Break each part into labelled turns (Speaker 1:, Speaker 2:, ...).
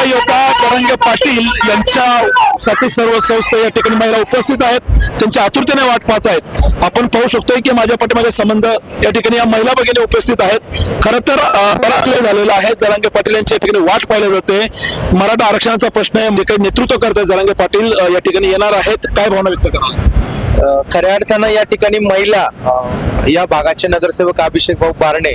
Speaker 1: महिला योद्धा जरंगे पाटील यांच्यासाठी सर्व संस्था या ठिकाणी महिला उपस्थित आहेत. त्यांच्या आतुरतेने वाट पाहत आहेत. आपण पाहू शकतोय की माझ्या पाठीमागे संबंध या ठिकाणी या महिला भगिनी उपस्थित आहेत. खरं तर अं, झालेलं झालेला आहे. जरांगे पाटील यांच्या या ठिकाणी वाट पाहिली जाते. मराठा आरक्षणाचा प्रश्न आहे. जे काही नेतृत्व करतात जरांगे पाटील या ठिकाणी येणार आहेत. काय भावना व्यक्त कराल?
Speaker 2: खऱ्या अर्थानं या ठिकाणी महिला या भागाचे नगरसेवक अभिषेक भाऊ बारणे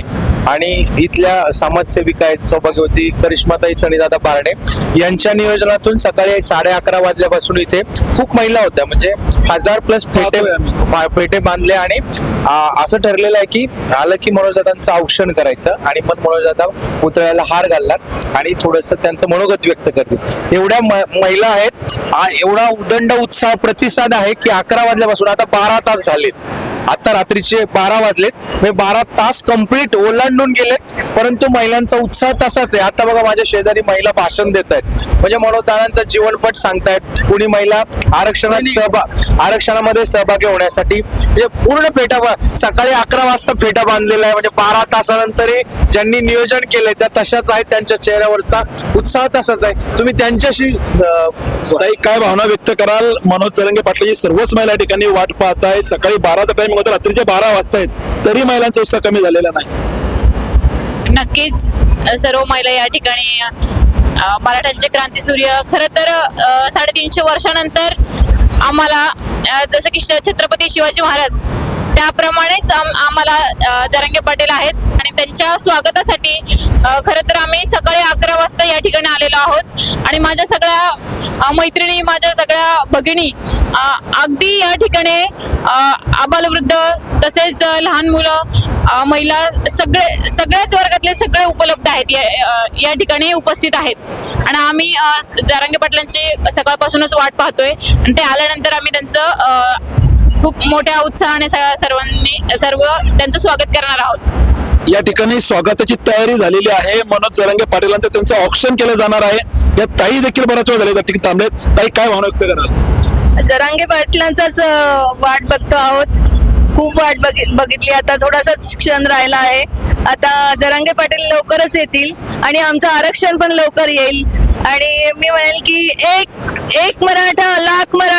Speaker 2: आणि इथल्या समाजसेविका आहेत सौभाग्यवती करिश्माताई सणीदादा बारणे. यांच्या नियोजनातून सकाळी साडे अकरा वाजल्यापासून इथे खूप महिला होत्या. म्हणजे हजार प्लस फेटे
Speaker 1: पाहतोय आम्ही.
Speaker 2: पा- पेटे बांधले आणि असं ठरलेलं आहे की आलं की मनोजदादांचं औक्षण करायचं आणि मग मनोजदादा पुतळ्याला हार घालणार आणि थोडस त्यांचं मनोगत व्यक्त करतील. एवढ्या महिला आहेत. एवढा उदंड उत्साह प्रतिसाद आहे की अकरा वाजल्यापासून आता बारा तास झालेत. आता रात्रीचे बारा वाजलेत. म्हणजे बारा तास कंप्लीट ओलांडून गेलेत. परंतु महिलांचा उत्साह तसाच आहे. आता बघा माझ्या शेजारी महिला भाषण देत आहेत म्हणजे मनोदानांचा जीवनपट सांगतायत. कुणी महिला आरक्षणात सहभाग आरक्षणामध्ये सहभागी होण्यासाठी म्हणजे पूर्ण फेटा सकाळी अकरा वाजता फेटा बांधलेला आहे. म्हणजे बारा तासानंतरही ज्यांनी नियोजन केलंय त्या तशाच आहेत. त्यांच्या चेहऱ्यावरचा उत्साह तसाच आहे. तुम्ही त्यांच्याशी
Speaker 1: काय भावना व्यक्त कराल? मनोज जरंगे पाटलाची सर्वच महिला ठिकाणी वाट पाहत आहेत सकाळी बाराचा टाइम होता रात्रीचे बारा वाजता आहेत तरी महिलांचा उत्साह कमी झालेला नाही.
Speaker 3: नक्कीच. सर्व महिला या ठिकाणी मराठ्यांचे क्रांती सूर्य. खरं तर साडेतीनशे वर्षानंतर आम्हाला जसं की श- छत्रपती शिवाजी महाराज त्याप्रमाणेच आम्हाला जरंगे जरांगे पाटील आहेत आणि त्यांच्या स्वागतासाठी खरं तर आम्ही सकाळी अकरा वाजता या ठिकाणी आलेलो आहोत. आणि माझ्या सगळ्या मैत्रिणी माझ्या सगळ्या भगिनी अगदी या ठिकाणी आबालवृद्ध तसेच लहान मुलं महिला सगळे सगळ्याच वर्गातले सगळे उपलब्ध आहेत. या या ठिकाणी उपस्थित आहेत. आणि आम्ही अ, जारांगे पाटलांची सकाळपासूनच वाट पाहतोय. आणि ते आल्यानंतर आम्ही त्यांचं खूप मोठ्या उत्साहाने स- सर्वांनी सर्व त्यांचं स्वागत करणार आहोत.
Speaker 1: या ठिकाणी स्वागताची तयारी झालेली आहे. मनोज जरंगे पाटीलांचं त्यांचं ऑप्शन केलं जाणार आहे. या ताई देखील बराच वेळ झाले त्या ठिकाणी थांबलेत. ताई काय भावना व्यक्त कराल?
Speaker 4: जरांगे पाटलांचाच वाट बघतो आहोत. खूप वाट बघि- बघितली. आता थोडासाच क्षण राहिला आहे. आता जरांगे पाटील लवकरच येतील आणि आमचं आरक्षण पण लवकर येईल. आणि मी म्हणेल की एक एक मराठा लाख मराठा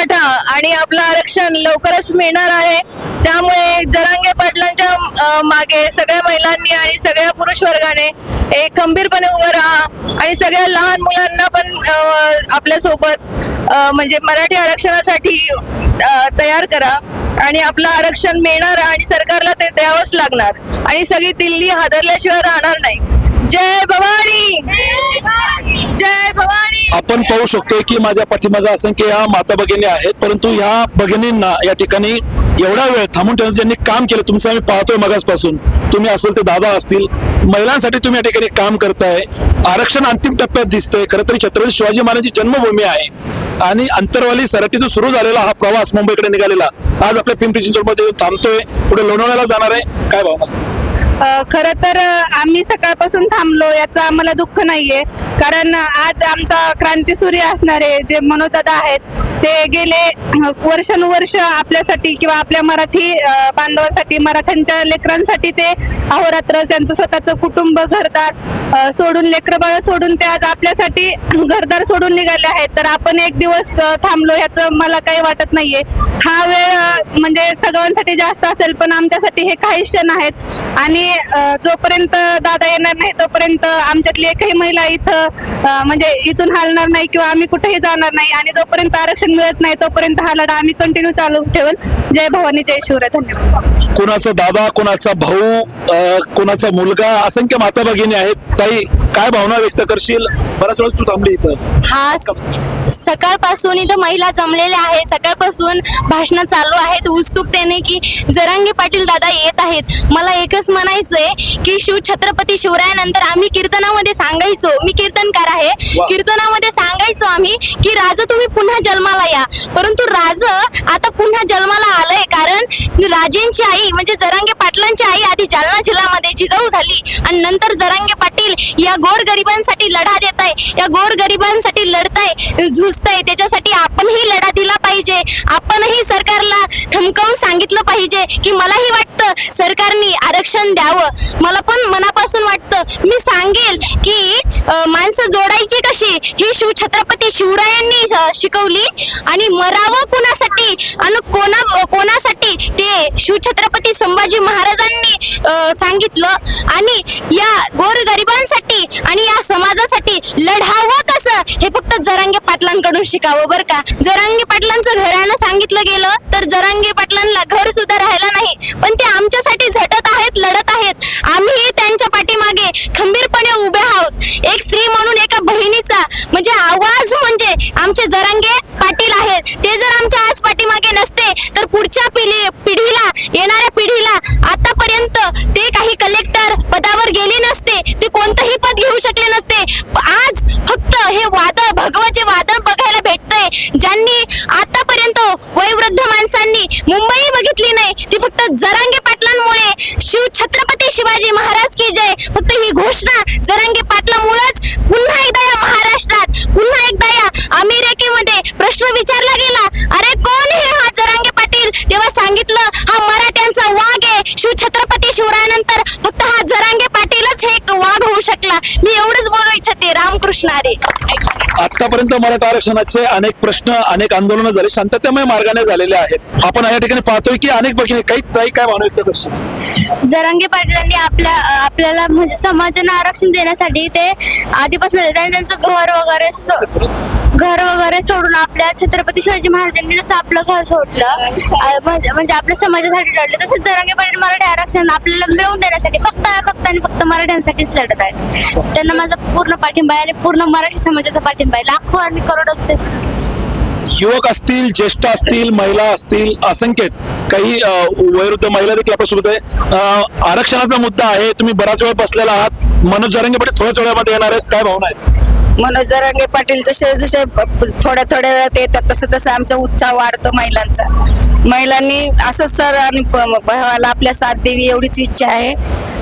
Speaker 4: आरक्षण लवकरच मिळणार आहे. त्यामुळे जरांगे पाटलांच्या मागे सगळ्या महिलांनी आणि सगळ्या पुरुष वर्गाने एक खंबीरपणे उभं राहा आणि सगळ्या लहान मुलांना पण आपल्यासोबत आपल्यासोबत म्हणजे मराठी आरक्षणासाठी तयार करा आणि आपलं आरक्षण मिळणार आणि सरकारला ते द्यावंच लागणार. आणि सगळी दिल्ली हादरल्याशिवाय राहणार नाही. जय भवानी! जय भवानी!
Speaker 1: आपण पाहू शकतोय की माझ्या पाठीमागे असंख्य या माता भगिनी आहेत परंतु ह्या भगिनींना या ठिकाणी एवढा वेळ थांबून ठेवून ज्यांनी काम केलं तुमचं आम्ही पाहतोय मगासपासून. तुम्ही असेल ते दादा असतील. महिलांसाठी तुम्ही या ठिकाणी काम करताय. आरक्षण अंतिम टप्प्यात दिसतंय. खरं तरी छत्रपती शिवाजी महाराजांची जन्मभूमी आहे. आणि अंतरवाली सराटीतून सुरू झालेला हा प्रवास मुंबईकडे निघालेला. आज आपल्या पिंपरी चिंचवडमध्ये येऊन थांबतोय. पुढे लोणावळ्याला जाणार आहे. काय भावना असते
Speaker 5: खरं तर आम्ही सकाळपासून थांबलो याचं आम्हाला दुःख नाहीये. कारण आज आमचा क्रांतीसूर्य असणारे जे मनोदादा आहेत ते गेले वर्षानुवर्ष आपल्यासाठी किंवा आपल्या मराठी बांधवांसाठी मराठ्यांच्या लेकरांसाठी ते अहोरात्र त्यांचं स्वतःचं कुटुंब घरदार सोडून लेकरं बाळ सोडून ते आज आपल्यासाठी घरदार सोडून निघाले आहेत. तर आपण एक दिवस थांबलो ह्याचं मला काही वाटत नाहीये. हा वेळ म्हणजे सगळ्यांसाठी जास्त असेल पण आमच्यासाठी हे काही क्षण आहेत. आणि जोपर्यंत दादा येणार नाही तोपर्यंत आमच्यातली एकही महिला इथं म्हणजे इथून हलणार नाही किंवा आम्ही कुठेही जाणार नाही. आणि जोपर्यंत आरक्षण मिळत नाही तोपर्यंत हा लढा आम्ही कंटिन्यू चालू ठेवल जय भवानी जय शिवराय. धन्यवाद.
Speaker 1: कोणाचा दादा कोणाचा भाऊ कुणाचा कोणाचा मुलगा असंख्य माता भगिनी आहेत. ताई काय भावना व्यक्त करशील? बराच वेळ तू थांबली इथं.
Speaker 6: हा सकाळपासून इथं महिला जमलेल्या आहे सकाळपासून भाषणं चालू आहेत. उत्सुकतेने की जरांगे पाटील दादा येत आहेत. मला एकच म्हणायचंय की शिव छत्रपती शिवरायानंतर आम्ही कीर्तनामध्ये सांगायचो. मी कीर्तनकार आहे. कीर्तनामध्ये सांगायचो आम्ही की राज तुम्ही पुन्हा जन्माला या. परंतु राज आता पुन्हा जन्माला आलंय. राजेंची आई म्हणजे जरांगे पाटलांची आई आधी जालना जिल्ह्यामध्ये जिजाऊ झाली. आणि नंतर जरांगे पाटील या गोरगरिबांसाठी लढा देत आहे. या गोरगरिबांसाठी लढताय झुजताय. त्याच्यासाठी आपणही लढा दिला पाहिजे. आपणही सरकारला ठमकावून सांगितलं पाहिजे की मलाही वाटतं सरकारने आरक्षण द्यावं? मला पण मनापासून वाटतं. मी सांगेल की माणसं जोडायची कशी? ही शिव छत्रपती शिवरायांनी शिकवली आणि मरावं कोणासाठी आणि कोणा कोणासाठी? ते शिव छत्रपती संभाजी महाराजांनी सांगितलं. आणि या गोरगरिबांसाठी आणि या समाजासाठी लढावं कसं? हे फक्त जरांगे पाटलांकडून शिकावं बरं का? जरांगे पाटलांचं घरानं सांगितलं गेलं तर जरांगे पाटलांना घर सुद्धा राहिलं नाही पण ते आमच्यासाठी झटत आहेत लढत आहेत आम्ही त्यांच्या पाठीमागे खंबीरपणे उभे आहोत एक स्त्री म्हणून एका बहिणीचा म्हणजे आवाज म्हणजे आमचे जरांगे पाटील आहेत ते जर आमच्या आज पाठीमागे नसते तर पुढच्या पिढी पिढीला येणाऱ्या पिढीला आतापर्यंत ते काही कलेक्टर पदावर गेले नसते ते कोणतंही पद घेऊ शकले नसते आज फक्त हे वादळ भगवाचे वादळ बघायला भेटतंय ज्यांनी आतापर्यंत वयोवृद्ध माणसांनी मुंबई बघितली नाही ती फक्त जरांगे पाटलांमुळे शिव छत्रपती शिवाजी महाराज की जय. फक्त ही घोषणा जरांगे पाटलामुळेच पुन्हा एकदा या महाराष्ट्रात पुन्हा एकदा या अमेरिकेमध्ये प्रश्न विचारला गेला. अरे कोण हे हा जरांगे पाटील? तेव्हा सांगितलं हा मराठ्यांचा वाघ आहे. शिव छत्रपती शिवरायानंतर फक्त हा जरांगे पाटीलच हे एक वाघ होऊ शकला मी इच्छिते रामकृष्ण हरी
Speaker 1: आतापर्यंत मराठा आरक्षणाचे अनेक प्रश्न अनेक आंदोलनं झाली शांततामय मार्गाने झालेले आहेत. आपण या ठिकाणी पाहतोय की अनेक भगिनी काही ताई काय भावना व्यक्त करशील?
Speaker 6: जरांगे पाटलांनी आपल्या आपल्याला म्हणजे समाजाला आरक्षण देण्यासाठी ते आधीपासून त्यांचं घर वगैरे घर वगैरे सोडून आपल्या छत्रपती शिवाजी महाराजांनी जसं आपलं घर सोडलं म्हणजे आपल्या समाजासाठी लढलं तसंच जरांगे पाटील मराठी आरक्षण आपल्याला मिळवून देण्यासाठी फक्त फक्त आणि फक्त मराठ्यांसाठीच लढत आहेत. त्यांना माझा पूर्ण पाठिंबा आहे आणि पूर्ण मराठी समाजाचा पाठिंबा आहे. लाखो आणि करोडोचे
Speaker 1: युवक असतील ज्येष्ठ असतील महिला असतील असंख्येत काही अ, वयोवृद्ध महिला देखील आपल्यासोबत आहे. आरक्षणाचा मुद्दा आहे तुम्ही बराच वेळ बसलेला आहात. मनोज जरंगे पाटील थोड्या थोड्यामध्ये येणार आहेत. काय भावना आहेत?
Speaker 4: मनोज जरांगे पाटील जसे जसे थोड्या थोड्या वेळात येतात तसं तसं आमचा उत्साह वाढतो महिलांचा. महिलांनी असंच सर आणि भावाला आपल्या साथ देवी एवढीच इच्छा आहे.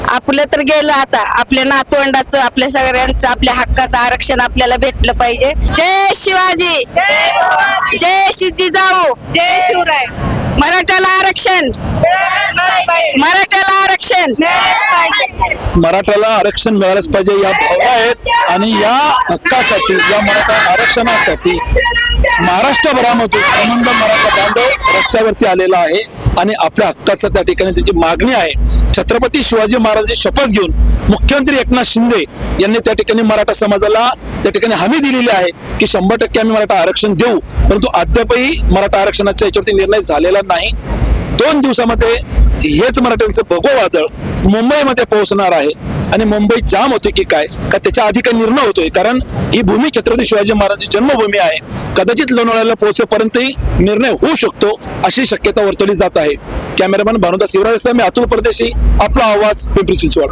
Speaker 4: आपलं तर गेलं आता. आपल्या नातवंडाचं आपल्या सगळ्यांचं आपल्या हक्काचं आरक्षण आपल्याला भेटलं पाहिजे. जय शिवाजी! जय शिवजी जाऊ!
Speaker 5: जय शिवराय!
Speaker 4: मराठ्याला आरक्षण. मराठ्याला आरक्षण.
Speaker 1: मराठाला आरक्षण मिळालंच पाहिजे या भावना आहेत आणि या हक्कासाठी या मराठा आरक्षणासाठी महाराष्ट्रभरामधून संबंध मराठा बांधव रस्त्यावरती आलेला आहे आणि आपल्या हक्काचं त्या ठिकाणी त्याची मागणी आहे. छत्रपती शिवाजी महाराजांची शपथ घेऊन मुख्यमंत्री एकनाथ शिंदे यांनी त्या ठिकाणी मराठा समाजाला त्या ठिकाणी हमी दिलेली आहे की शंभर टक्के आम्ही मराठा आरक्षण देऊ. परंतु अद्यापही मराठा आरक्षणाच्या याच्यावरती निर्णय झालेला नाही. दोन दिवसामध्ये हेच मराठ्यांचं भगो वादळ मुंबईमध्ये पोहोचणार आहे. आणि मुंबई जाम होते की काय? का त्याच्या आधी काही निर्णय होतोय? कारण ही भूमी छत्रपती शिवाजी महाराजांची जन्मभूमी आहे. कदाचित लोणावळ्याला पोहोचेपर्यंतही निर्णय होऊ शकतो अशी शक्यता वर्तवली जात आहे. कॅमेरामॅन भानुदास शिवराज मी अतुल परदेशी. आपला आवाज पिंपरी चिंचवड.